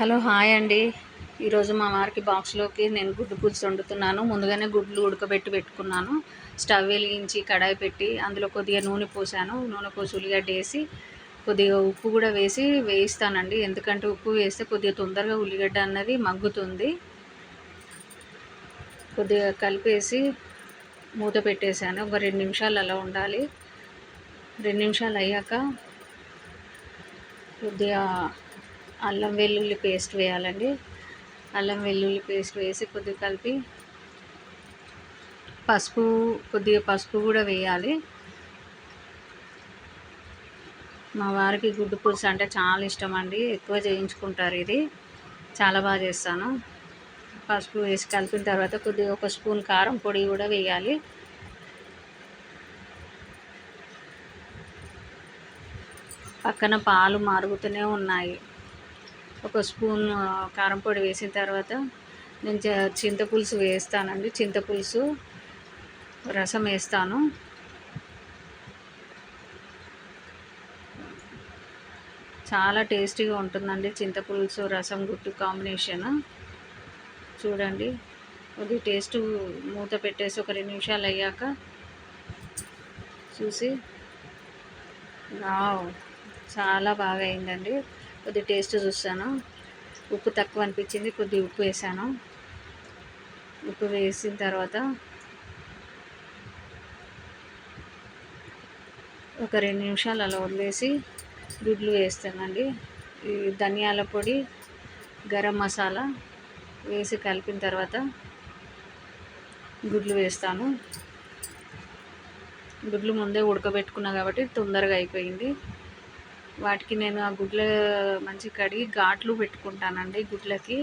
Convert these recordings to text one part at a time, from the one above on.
Hello hi అండి. ఈరోజు మా వారికి బాక్స్లోకి నేను గుడ్డు పులుసు వండుతున్నాను. ముందుగానే గుడ్లు ఉడకబెట్టి పెట్టుకున్నాను. స్టవ్ వెలిగించి కడాయి పెట్టి అందులో కొద్దిగా నూనె పోసాను. నూనె పోసి ఉల్లిగడ్డ వేసి కొద్దిగా ఉప్పు కూడా వేసి వేయిస్తానండి. ఎందుకంటే ఉప్పు వేస్తే కొద్దిగా తొందరగా ఉల్లిగడ్డ అన్నది మగ్గుతుంది. కొద్దిగా కలిపేసి మూత పెట్టేశాను. ఒక రెండు నిమిషాలు అలా ఉండాలి. రెండు నిమిషాలు అయ్యాక కొద్దిగా అల్లం వెల్లుల్లి పేస్ట్ వేయాలండి. అల్లం వెల్లుల్లి పేస్ట్ వేసి కొద్దిగా కలిపి పసుపు కొద్దిగా పసుపు కూడా వేయాలి. మా వారికి గుడ్డు పులుసు అంటే చాలా ఇష్టం అండి. ఎక్కువ చేయించుకుంటారు ఇది. చాలా బాగా చేస్తాను. పసుపు వేసి కలిపిన తర్వాత కొద్దిగా ఒక స్పూన్ కారం పొడి కూడా వేయాలి. పక్కన పాలు మారుగుతూనే ఉన్నాయి. ఒక స్పూన్ కారం పొడి వేసిన తర్వాత నేను చింతపులుసు వేస్తానండి. చింతపులుసు రసం వేస్తాను. చాలా టేస్టీగా ఉంటుందండి చింతపులుసు రసం గుట్టు కాంబినేషన్. చూడండి అది టేస్ట్ మూత పెట్టేసి ఒక రెండు నిమిషాలు అయ్యాక చూసి చాలా బాగా అయిందండి. కొద్ది టేస్ట్ చూస్తాను ఉప్పు తక్కువ అనిపించింది కొద్ది ఉప్పు వేసాను. ఉప్పు వేసిన తర్వాత ఒక రెండు నిమిషాలు అలా వదిలేసి గుడ్లు వేస్తానండి. ఈ ధనియాల పొడి గరం మసాలా వేసి కలిపిన తర్వాత గుడ్లు వేస్తాను. గుడ్లు ముందే ఉడకబెట్టుకున్నా కాబట్టి తొందరగా అయిపోయింది. వాటికి నేను ఆ గుడ్ల మంచి కడిగి ఘాట్లు పెట్టుకుంటానండి గుడ్లకి.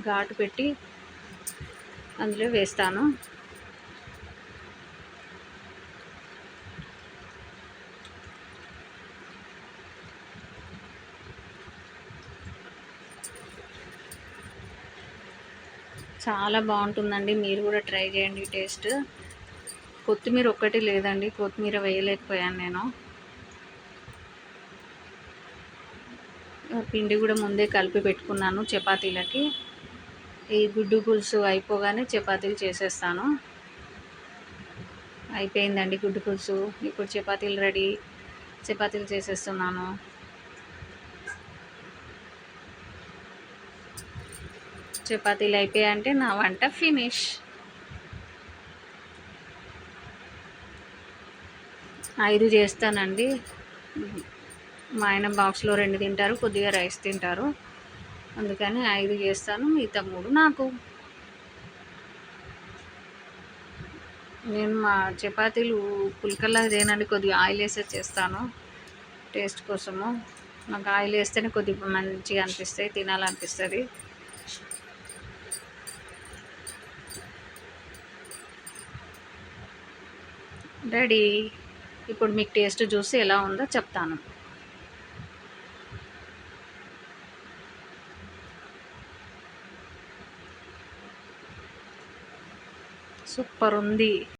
ఘాటు పెట్టి అందులో వేస్తాను. చాలా బాగుంటుందండి. మీరు కూడా ట్రై చేయండి టేస్ట్. కొత్తిమీర ఒక్కటి లేదండి. కొత్తిమీర వేయలేకపోయాను నేను. పిండి కూడా ముందే కలిపి పెట్టుకున్నాను చపాతీలకి. ఈ గుడ్డు పులుసు అయిపోగానే చపాతీలు చేసేస్తాను. అయిపోయిందండి గుడ్డు పులుసు. ఇప్పుడు చపాతీలు రెడీ. చపాతీలు చేసేస్తున్నాను. చపాతీలు అయిపోయాయంటే నా వంట ఫినిష్. ఐదు చేస్తానండి. మా ఆయన బాక్స్లో రెండు తింటారు కొద్దిగా రైస్ తింటారు. అందుకని ఐదు చేస్తాను మిగతా మూడు నాకు. నేను మా చపాతీలు పుల్కల్లా తినండి కొద్దిగా ఆయిల్ వేసే చేస్తాను. టేస్ట్ కోసము. నాకు ఆయిల్ వేస్తేనే కొద్దిగా మంచిగా అనిపిస్తాయి తినాలనిపిస్తుంది. రెడీ. ఇప్పుడు మీకు టేస్ట్ చూసి ఎలా ఉందో చెప్తాను. సూపర్ ఉంది.